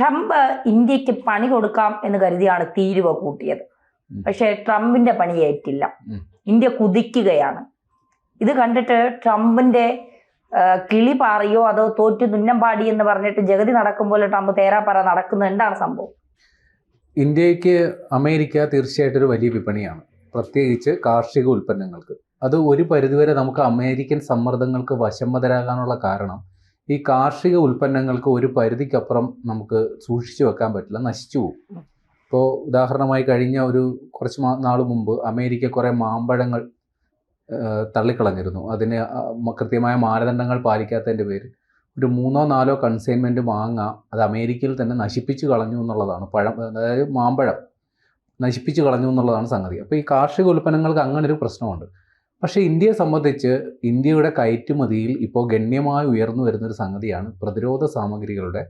Trump ഇന്ത്യയ്ക്ക് പണി കൊടുക്കാം എന്ന് കരുതിയാണ് തീരുവ കൂട്ടിയത്. പക്ഷേ ട്രംപിന്റെ പണി ഏറ്റില്ല. ഇന്ത്യ കുതിക്കുകയാണ്. ഇത് കണ്ടിട്ട് ട്രംപിന്റെ കിളി പാറിയോ അതോ തോറ്റു തുന്നം പാടി എന്ന് പറഞ്ഞിട്ട് ജഗതി നടക്കുമ്പോൾ ട്രംപ് തേരാപ്പറ നടക്കുന്നത് എന്താണ് സംഭവം? ഇന്ത്യയ്ക്ക് അമേരിക്ക തീർച്ചയായിട്ടും ഒരു വലിയ വിപണിയാണ്. പ്രത്യേകിച്ച് കാർഷിക ഉൽപ്പന്നങ്ങൾക്ക്. അത് ഒരു പരിധിവരെ നമുക്ക് അമേരിക്കൻ സമ്മർദ്ദങ്ങൾക്ക് വശംവതരാകാനുള്ള കാരണം ഈ കാർഷിക ഉൽപ്പന്നങ്ങൾക്ക് ഒരു പരിധിക്കപ്പുറം നമുക്ക് സൂക്ഷിച്ചു വെക്കാൻ പറ്റില്ല നശിച്ചു പോകും. ഇപ്പോൾ ഉദാഹരണമായി കഴിഞ്ഞ ഒരു കുറച്ച് നാൾ മുമ്പ് അമേരിക്ക കുറേ മാമ്പഴങ്ങൾ തള്ളിക്കളഞ്ഞിരുന്നു. അതിന് കൃത്യമായ മാനദണ്ഡങ്ങൾ പാലിക്കാത്തതിന്റെ പേര് ഒരു മൂന്നോ നാലോ കൺസൈൻമെന്റ് മാങ്ങ അത് അമേരിക്കയിൽ തന്നെ നശിപ്പിച്ചു കളഞ്ഞു എന്നുള്ളതാണ് പഴം അതായത് മാമ്പഴം നശിപ്പിച്ചു കളഞ്ഞു എന്നുള്ളതാണ് സംഗതി. അപ്പോൾ ഈ കാർഷിക ഉൽപ്പന്നങ്ങൾക്ക് അങ്ങനെ ഒരു പ്രശ്നമുണ്ട്. പക്ഷേ ഇന്ത്യയെ സംബന്ധിച്ച് ഇന്ത്യയുടെ കയറ്റുമതിയിൽ ഇപ്പോൾ ഗണ്യമായി ഉയർന്നു വരുന്നൊരു സംഗതിയാണ് പ്രതിരോധ സാമഗ്രികളുടെ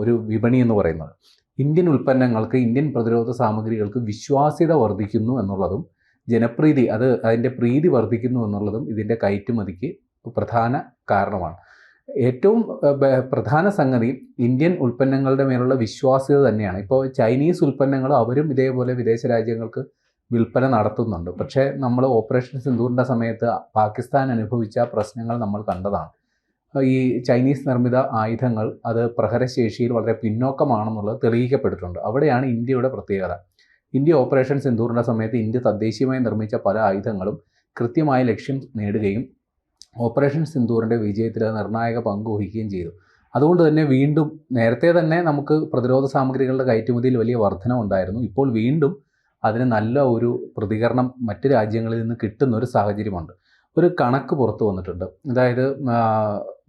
ഒരു വിപണി എന്ന് പറയുന്നത്. ഇന്ത്യൻ ഉൽപ്പന്നങ്ങൾക്ക് ഇന്ത്യൻ പ്രതിരോധ സാമഗ്രികൾക്ക് വിശ്വാസ്യത വർദ്ധിക്കുന്നു എന്നുള്ളതും ജനപ്രീതി അത് അതിന്റെ പ്രീതി വർദ്ധിക്കുന്നു എന്നുള്ളതും ഇതിന്റെ കയറ്റുമതിക്ക് പ്രധാന കാരണമാണ്. ഏറ്റവും പ്രധാന സംഗതി ഇന്ത്യൻ ഉൽപ്പന്നങ്ങളുടെ മേലുള്ള വിശ്വാസ്യത തന്നെയാണ്. ഇപ്പോൾ ചൈനീസ് ഉൽപ്പന്നങ്ങൾ അവരും ഇതേപോലെ വിദേശ രാജ്യങ്ങൾക്ക് വിൽപ്പന നടത്തുന്നുണ്ട്. പക്ഷേ നമ്മൾ ഓപ്പറേഷൻ സിന്ധൂറിന്റെ സമയത്ത് പാകിസ്ഥാൻ അനുഭവിച്ച പ്രശ്നങ്ങൾ നമ്മൾ കണ്ടതാണ്. ഈ ചൈനീസ് നിർമ്മിത ആയുധങ്ങൾ അത് പ്രഹരശേഷിയിൽ വളരെ പിന്നോക്കമാണെന്നുള്ളത് തെളിയിക്കപ്പെട്ടിട്ടുണ്ട്. അവിടെയാണ് ഇന്ത്യയുടെ പ്രത്യേകത. ഇന്ത്യ ഓപ്പറേഷൻ സിന്ധൂറിന്റെ സമയത്ത് ഇന്ത്യ തദ്ദേശീയമായി നിർമ്മിച്ച പല ആയുധങ്ങളും കൃത്യമായ ലക്ഷ്യം നേടുകയും ഓപ്പറേഷൻ സിന്ധൂറിന്റെ വിജയത്തിൽ നിർണായക പങ്ക് വഹിക്കുകയും ചെയ്തു. അതുകൊണ്ട് തന്നെ വീണ്ടും നേരത്തെ തന്നെ നമുക്ക് പ്രതിരോധ സാമഗ്രികളുടെ കയറ്റുമതിയിൽ വലിയ വർധന ഉണ്ടായിരുന്നു ഇപ്പോൾ വീണ്ടും അതിന് നല്ല ഒരു പ്രതികരണം മറ്റ് രാജ്യങ്ങളിൽ നിന്ന് കിട്ടുന്ന ഒരു സാഹചര്യമുണ്ട്. ഒരു കണക്ക് പുറത്തു വന്നിട്ടുണ്ട്. അതായത്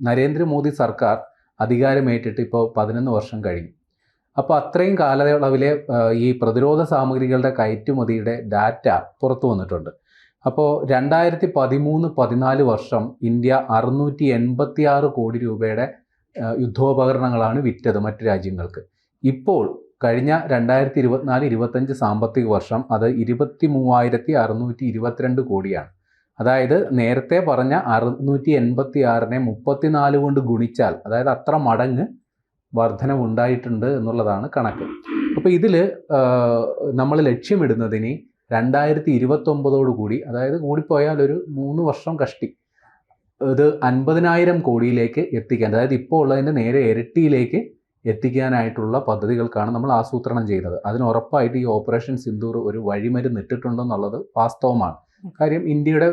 നരേന്ദ്രമോദി സർക്കാർ അധികാരമേറ്റിട്ട് ഇപ്പോൾ പതിനൊന്ന് വർഷം കഴിഞ്ഞു. അപ്പോൾ അത്രയും കാലയളവിലെ ഈ പ്രതിരോധ സാമഗ്രികളുടെ കയറ്റുമതിയുടെ ഡാറ്റ പുറത്തു വന്നിട്ടുണ്ട്. അപ്പോൾ രണ്ടായിരത്തി പതിമൂന്ന് പതിനാല് വർഷം ഇന്ത്യ അറുന്നൂറ്റി എൺപത്തി ആറ് കോടി രൂപയുടെ യുദ്ധോപകരണങ്ങളാണ് വിറ്റത് മറ്റു രാജ്യങ്ങൾക്ക്. ഇപ്പോൾ കഴിഞ്ഞ രണ്ടായിരത്തി ഇരുപത്തിനാല് ഇരുപത്തഞ്ച് സാമ്പത്തിക വർഷം അത് ഇരുപത്തി മൂവായിരത്തി അറുന്നൂറ്റി ഇരുപത്തിരണ്ട് കോടിയാണ്. അതായത് നേരത്തെ പറഞ്ഞ അറുന്നൂറ്റി എൺപത്തി ആറിനെ മുപ്പത്തിനാല് കൊണ്ട് ഗുണിച്ചാൽ അതായത് അത്ര മടങ്ങ് വർധനവ് ഉണ്ടായിട്ടുണ്ട് എന്നുള്ളതാണ് കണക്ക്. അപ്പോൾ ഇതിൽ നമ്മൾ ലക്ഷ്യമിടുന്നതിന് രണ്ടായിരത്തി ഇരുപത്തൊമ്പതോട് കൂടി അതായത് കൂടിപ്പോയാൽ ഒരു മൂന്ന് വർഷം കഷ്ടി ഇത് അൻപതിനായിരം കോടിയിലേക്ക് എത്തിക്കാൻ അതായത് ഇപ്പോൾ ഉള്ളതിന്റെ നേരെ ഇരട്ടിയിലേക്ക് എത്തിക്കാനായിട്ടുള്ള പദ്ധതികൾക്കാണ് നമ്മൾ ആസൂത്രണം ചെയ്യുന്നത്. അതിന് ഉറപ്പായിട്ട് ഈ ഓപ്പറേഷൻ സിന്ദൂർ ഒരു വഴിമരുന്ന് ഇട്ടിട്ടുണ്ടെന്നുള്ളത് വാസ്തവമാണ്. കാര്യം ഇന്ത്യയുടെ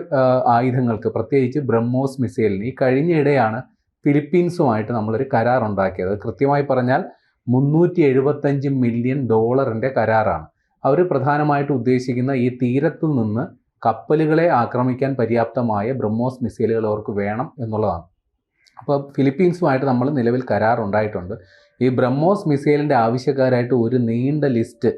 ആയുധങ്ങൾക്ക് പ്രത്യേകിച്ച് ബ്രഹ്മോസ് മിസൈലിന് ഈ കഴിഞ്ഞയിടെയാണ് ഫിലിപ്പീൻസുമായിട്ട് നമ്മളൊരു കരാർ ഉണ്ടാക്കിയത് കൃത്യമായി പറഞ്ഞാൽ മുന്നൂറ്റി എഴുപത്തഞ്ച് മില്യൺ ഡോളറിന്റെ കരാറാണ്. അവർ പ്രധാനമായിട്ട് ഉദ്ദേശിക്കുന്ന ഈ തീരത്തു നിന്ന് കപ്പലുകളെ ആക്രമിക്കാൻ പര്യാപ്തമായ ബ്രഹ്മോസ് മിസൈലുകൾ അവർക്ക് വേണം എന്നുള്ളതാണ്. അപ്പോൾ ഫിലിപ്പീൻസുമായിട്ട് നമ്മൾ നിലവിൽ കരാർ ഉണ്ടായിട്ടുണ്ട് ഈ ബ്രഹ്മോസ് മിസൈലിന്റെ ആവശ്യക്കാരായിട്ട് ഒരു നീണ്ട ലിസ്റ്റ്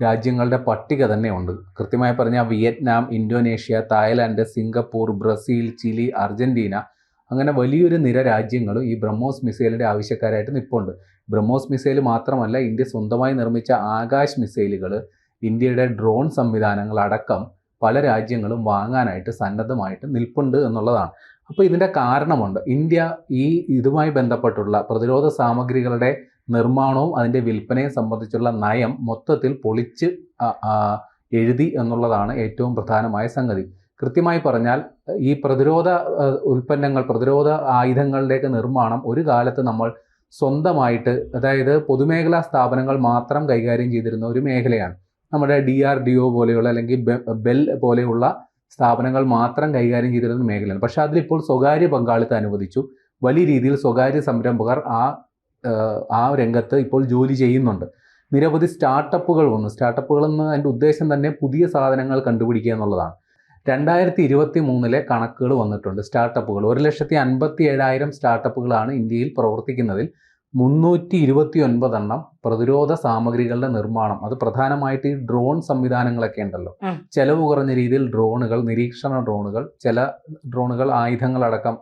രാജ്യങ്ങളുടെ പട്ടിക തന്നെ ഉണ്ട്. കൃത്യമായി പറഞ്ഞാൽ Vietnam Indonesia Thailand Singapore Brazil Chile Argentina അങ്ങനെ വലിയൊരു നിര രാജ്യങ്ങൾ ഈ ബ്രഹ്മോസ് മിസൈലിന്റെ ആവശ്യക്കാരായിട്ട് നിൽപ്പുണ്ട് ബ്രഹ്മോസ് മിസൈൽ മാത്രമല്ല ഇന്ത്യ സ്വന്തമായി നിർമ്മിച്ച ആകാശ് മിസൈലുകൾ ഇന്ത്യയുടെ ഡ്രോൺ സംവിധാനങ്ങൾ അടക്കം പല രാജ്യങ്ങളും വാങ്ങാനായിട്ട് സന്നദ്ധമായിട്ട് നിൽപ്പുണ്ട് എന്നുള്ളതാണ്. അപ്പോൾ ഇതിന്റെ കാരണമുണ്ട്. ഇന്ത്യ ഈ ഇതുമായി ബന്ധപ്പെട്ടുള്ള പ്രതിരോധ സാമഗ്രികളുടെ നിർമ്മാണവും അതിന്റെ വിൽപ്പനയും സംബന്ധിച്ചുള്ള നയം മൊത്തത്തിൽ പൊളിച്ച് എഴുതി എന്നുള്ളതാണ് ഏറ്റവും പ്രധാനമായ സംഗതി. കൃത്യമായി പറഞ്ഞാൽ ഈ പ്രതിരോധ ഉൽപ്പന്നങ്ങൾ പ്രതിരോധ ആയുധങ്ങളുടെയൊക്കെ നിർമ്മാണം ഒരു കാലത്ത് നമ്മൾ സ്വന്തമായിട്ട് അതായത് പൊതുമേഖലാ സ്ഥാപനങ്ങൾ മാത്രം കൈകാര്യം ചെയ്തിരുന്ന ഒരു മേഖലയാണ്. നമ്മുടെ ഡി ആർ ഡി ഒ പോലെയുള്ള അല്ലെങ്കിൽ ബെൽ പോലെയുള്ള സ്ഥാപനങ്ങൾ മാത്രം കൈകാര്യം ചെയ്തിരുന്ന മേഖലയാണ്. പക്ഷേ അതിലിപ്പോൾ സ്വകാര്യ പങ്കാളിത്തം അനുവദിച്ചു. വലിയ രീതിയിൽ സ്വകാര്യ സംരംഭകർ ആ ആ രംഗത്ത് ഇപ്പോൾ ജോലി ചെയ്യുന്നുണ്ട്. നിരവധി സ്റ്റാർട്ടപ്പുകൾ വന്നു. സ്റ്റാർട്ടപ്പുകൾ എന്ന് അതിന്റെ ഉദ്ദേശം തന്നെ പുതിയ സാധനങ്ങൾ കണ്ടുപിടിക്കുക എന്നുള്ളതാണ്. രണ്ടായിരത്തി ഇരുപത്തി മൂന്നിലെ കണക്കുകൾ വന്നിട്ടുണ്ട് സ്റ്റാർട്ടപ്പുകൾ. ഒരു ലക്ഷത്തി അൻപത്തി ഏഴായിരം സ്റ്റാർട്ടപ്പുകളാണ് ഇന്ത്യയിൽ പ്രവർത്തിക്കുന്നതിൽ മുന്നൂറ്റി ഇരുപത്തി ഒൻപതെണ്ണം പ്രതിരോധ സാമഗ്രികളുടെ നിർമ്മാണം. അത് പ്രധാനമായിട്ട് ഈ ഡ്രോൺ സംവിധാനങ്ങളൊക്കെ ഉണ്ടല്ലോ. ചെലവ് കുറഞ്ഞ രീതിയിൽ ഡ്രോണുകൾ നിരീക്ഷണ ഡ്രോണുകൾ ചില ഡ്രോണുകൾ ആയുധങ്ങളടക്കം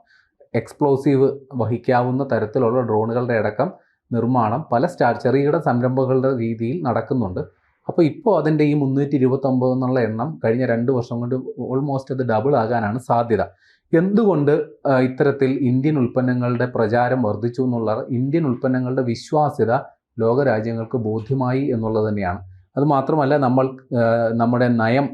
എക്സ്പ്ലോസീവ് വഹിക്കാവുന്ന തരത്തിലുള്ള ഡ്രോണുകളുടെ അടക്കം നിർമ്മാണം പല സ്റ്റാർ ചെറുകിട സംരംഭങ്ങളുടെ രീതിയിൽ നടക്കുന്നുണ്ട്. അപ്പോൾ ഇപ്പോൾ അതിന്റെ ഈ മുന്നൂറ്റി ഇരുപത്തൊമ്പത് എന്നുള്ള എണ്ണം കഴിഞ്ഞ രണ്ട് വർഷം കൊണ്ട് ഓൾമോസ്റ്റ് അത് ഡബിൾ ആകാനാണ് സാധ്യത. എന്തുകൊണ്ട് ഇത്തരത്തിൽ ഇന്ത്യൻ ഉൽപ്പന്നങ്ങളുടെ പ്രചാരം വർദ്ധിച്ചു എന്നുള്ള ഇന്ത്യൻ ഉൽപ്പന്നങ്ങളുടെ വിശ്വാസ്യത ലോകരാജ്യങ്ങൾക്ക് ബോധ്യമായി എന്നുള്ളത് തന്നെയാണ്. അതുമാത്രമല്ല നമ്മൾ നമ്മുടെ നയം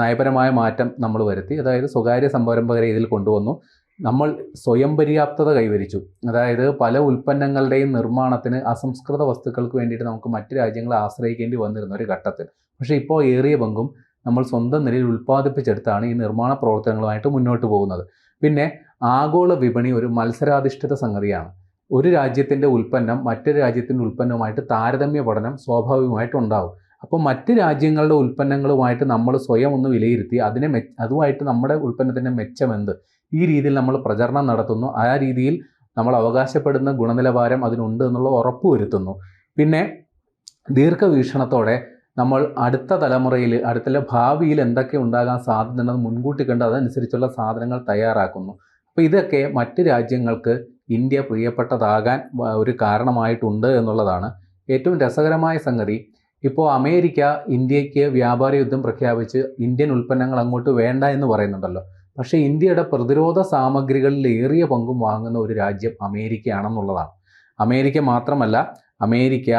നയപരമായ മാറ്റം നമ്മൾ വരുത്തി. അതായത് സ്വകാര്യ സംരംഭകരെ ഇതിൽ കൊണ്ടുവന്നു. നമ്മൾ സ്വയം പര്യാപ്തത കൈവരിച്ചു. അതായത് പല ഉൽപ്പന്നങ്ങളുടെയും നിർമ്മാണത്തിന് അസംസ്കൃത വസ്തുക്കൾക്ക് വേണ്ടിയിട്ട് നമുക്ക് മറ്റ് രാജ്യങ്ങളെ ആശ്രയിക്കേണ്ടി വന്നിരുന്ന ഒരു ഘട്ടത്തിൽ. പക്ഷേ ഇപ്പോൾ ഏറിയ പങ്കും നമ്മൾ സ്വന്തം നിലയിൽ ഉൽപ്പാദിപ്പിച്ചെടുത്താണ് ഈ നിർമ്മാണ പ്രവർത്തനങ്ങളുമായിട്ട് മുന്നോട്ട് പോകുന്നത്. പിന്നെ ആഗോള വിപണി ഒരു മത്സരാധിഷ്ഠിത സംഗതിയാണ്. ഒരു രാജ്യത്തിന്റെ ഉൽപ്പന്നം മറ്റൊരു രാജ്യത്തിന്റെ ഉൽപ്പന്നവുമായിട്ട് താരതമ്യ പഠനം സ്വാഭാവികമായിട്ടുണ്ടാവും അപ്പോൾ മറ്റ് രാജ്യങ്ങളുടെ ഉൽപ്പന്നങ്ങളുമായിട്ട് നമ്മൾ സ്വയം ഒന്ന് വിലയിരുത്തി അതിനെ മെ അതുമായിട്ട് നമ്മുടെ ഉൽപ്പന്നത്തിന്റെ മെച്ചമെന്ത് ഈ രീതിയിൽ നമ്മൾ പ്രചരണം നടത്തുന്നു. ആ രീതിയിൽ നമ്മൾ അവകാശപ്പെടുന്ന ഗുണനിലവാരം അതിനുണ്ട് എന്നുള്ള ഉറപ്പ് വരുത്തുന്നു. പിന്നെ ദീർഘവീക്ഷണത്തോടെ നമ്മൾ അടുത്ത തലമുറയിൽ അടുത്ത ഭാവിയിൽ എന്തൊക്കെ ഉണ്ടാകാൻ സാധ്യതയുണ്ടെന്ന് മുൻകൂട്ടി കണ്ട് അതനുസരിച്ചുള്ള സാധനങ്ങൾ തയ്യാറാക്കുന്നു. അപ്പോൾ ഇതൊക്കെ മറ്റ് രാജ്യങ്ങൾക്ക് ഇന്ത്യ പ്രിയപ്പെട്ടതാകാൻ ഒരു കാരണമായിട്ടുണ്ട് എന്നുള്ളതാണ് ഏറ്റവും രസകരമായ സംഗതി. ഇപ്പോൾ അമേരിക്ക ഇന്ത്യയ്ക്ക് വ്യാപാര യുദ്ധം പ്രഖ്യാപിച്ച് ഇന്ത്യൻ ഉൽപ്പന്നങ്ങൾ അങ്ങോട്ട് വേണ്ട എന്ന് പറയുന്നുണ്ടല്ലോ. പക്ഷേ ഇന്ത്യയുടെ പ്രതിരോധ സാമഗ്രികളിൽ ഏറിയ പങ്കും വാങ്ങുന്ന ഒരു രാജ്യം അമേരിക്കയാണെന്നുള്ളതാണ്. അമേരിക്ക മാത്രമല്ല അമേരിക്ക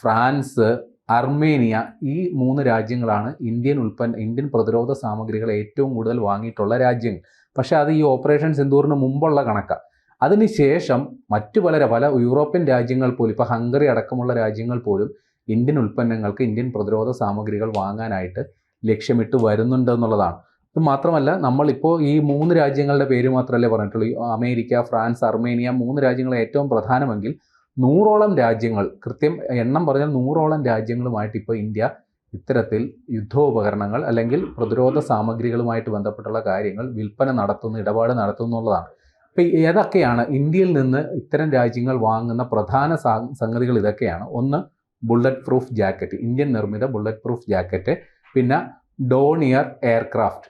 ഫ്രാൻസ് അർമേനിയ ഈ മൂന്ന് രാജ്യങ്ങളാണ് ഇന്ത്യൻ ഉൽപ്പന്ന ഇന്ത്യൻ പ്രതിരോധ സാമഗ്രികൾ ഏറ്റവും കൂടുതൽ വാങ്ങിയിട്ടുള്ള രാജ്യങ്ങൾ. പക്ഷേ അത് ഈ ഓപ്പറേഷൻ സിന്ദൂറിന് മുമ്പുള്ള കണക്കാണ് അതിനുശേഷം മറ്റു പല പല യൂറോപ്യൻ രാജ്യങ്ങൾ പോലും ഇപ്പോൾ ഹംഗറി അടക്കമുള്ള രാജ്യങ്ങൾ പോലും ഇന്ത്യൻ ഉൽപ്പന്നങ്ങൾക്ക് ഇന്ത്യൻ പ്രതിരോധ സാമഗ്രികൾ വാങ്ങാനായിട്ട് ലക്ഷ്യമിട്ട് വരുന്നുണ്ട് എന്നുള്ളതാണ്. ഇത് മാത്രമല്ല നമ്മളിപ്പോൾ ഈ മൂന്ന് രാജ്യങ്ങളുടെ പേര് മാത്രമല്ലേ പറഞ്ഞിട്ടുള്ളൂ. അമേരിക്ക ഫ്രാൻസ് അർമേനിയ മൂന്ന് രാജ്യങ്ങളെ ഏറ്റവും പ്രധാനമെങ്കിൽ നൂറോളം രാജ്യങ്ങൾ കൃത്യം എണ്ണം പറഞ്ഞാൽ നൂറോളം രാജ്യങ്ങളുമായിട്ട് ഇപ്പോൾ ഇന്ത്യ ഇത്തരത്തിൽ യുദ്ധോപകരണങ്ങൾ അല്ലെങ്കിൽ പ്രതിരോധ സാമഗ്രികളുമായിട്ട് ബന്ധപ്പെട്ടുള്ള കാര്യങ്ങൾ വിൽപ്പന നടത്തുന്നു ഇടപാട് നടത്തുന്നു എന്നുള്ളതാണ്. അപ്പോൾ ഏതൊക്കെയാണ് ഇന്ത്യയിൽ നിന്ന് ഇത്തരം രാജ്യങ്ങൾ വാങ്ങുന്ന പ്രധാന സംഗതികൾ ഇതൊക്കെയാണ്. ഒന്ന് ബുള്ളറ്റ് പ്രൂഫ് ജാക്കറ്റ് ഇന്ത്യൻ നിർമ്മിത ബുള്ളറ്റ് പ്രൂഫ് ജാക്കറ്റ് പിന്നെ ഡോണിയർ എയർക്രാഫ്റ്റ്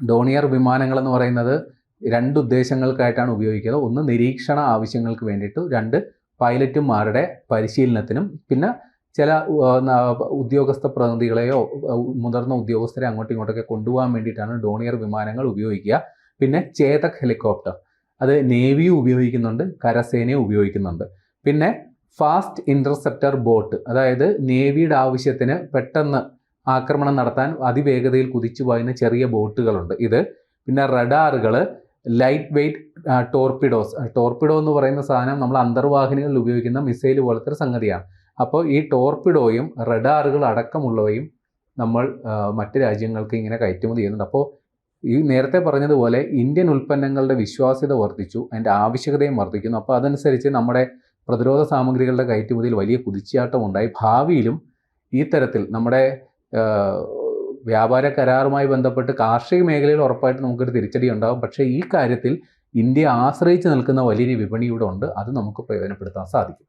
ഡോണിയർ വിമാനങ്ങൾ എന്ന് പറയുന്നത് രണ്ട് ഉദ്ദേശങ്ങൾക്കായിട്ടാണ് ഉപയോഗിക്കുന്നത്. ഒന്ന് നിരീക്ഷണ ആവശ്യങ്ങൾക്ക് വേണ്ടിയിട്ട് രണ്ട് പൈലറ്റുമാരുടെ പരിശീലനത്തിനും പിന്നെ ചില ഉദ്യോഗസ്ഥ പ്രതിനിധികളെയോ മുതിർന്ന ഉദ്യോഗസ്ഥരെ അങ്ങോട്ടും ഇങ്ങോട്ടൊക്കെ കൊണ്ടുപോകാൻ വേണ്ടിയിട്ടാണ് ഡോണിയർ വിമാനങ്ങൾ ഉപയോഗിക്കുക. പിന്നെ ചേതക് ഹെലികോപ്റ്റർ അത് നേവിയും ഉപയോഗിക്കുന്നുണ്ട് കരസേനയും ഉപയോഗിക്കുന്നുണ്ട്. പിന്നെ ഫാസ്റ്റ് ഇന്റർസെപ്റ്റർ ബോട്ട് അതായത് നേവിയുടെ ആവശ്യത്തിന് പെട്ടെന്ന് ആക്രമണം നടത്താൻ അതിവേഗതയിൽ കുതിച്ചു പായുന്ന ചെറിയ ബോട്ടുകളുണ്ട് ഇത്. പിന്നെ റഡാറുകൾ ലൈറ്റ് വെയ്റ്റ് ടോർപിഡോസ്. ടോർപിഡോ എന്ന് പറയുന്ന സാധനം നമ്മൾ അന്തർവാഹിനികളിൽ ഉപയോഗിക്കുന്ന മിസൈൽ പോലത്തെ ഒരു സംഗതിയാണ്. അപ്പോൾ ഈ ടോർപിഡോയും റഡാറുകൾ അടക്കമുള്ളവയും നമ്മൾ മറ്റ് രാജ്യങ്ങൾക്ക് ഇങ്ങനെ കയറ്റുമതി ചെയ്യുന്നുണ്ട്. അപ്പോൾ ഈ നേരത്തെ പറഞ്ഞതുപോലെ ഇന്ത്യൻ ഉൽപ്പന്നങ്ങളുടെ വിശ്വാസ്യത വർദ്ധിച്ചു അതിന്റെ ആവശ്യകതയും വർദ്ധിക്കുന്നു. അപ്പോൾ അതനുസരിച്ച് നമ്മുടെ പ്രതിരോധ സാമഗ്രികളുടെ കയറ്റുമതിയിൽ വലിയ കുതിച്ചാട്ടം ഉണ്ടായി. ഭാവിയിലും ഈ തരത്തിൽ നമ്മുടെ വ്യാപാര കരാറുമായി ബന്ധപ്പെട്ട് കാർഷിക മേഖലയിൽ ഉറപ്പായിട്ട് നമുക്കൊരു തിരിച്ചടി ഉണ്ടാകും. പക്ഷേ ഈ കാര്യത്തിൽ ഇന്ത്യ ആശ്രയിച്ച് നിൽക്കുന്ന വലിയൊരു വിപണി ഇവിടെ ഉണ്ട്. അത് നമുക്ക് പ്രയോജനപ്പെടുത്താൻ സാധിക്കും.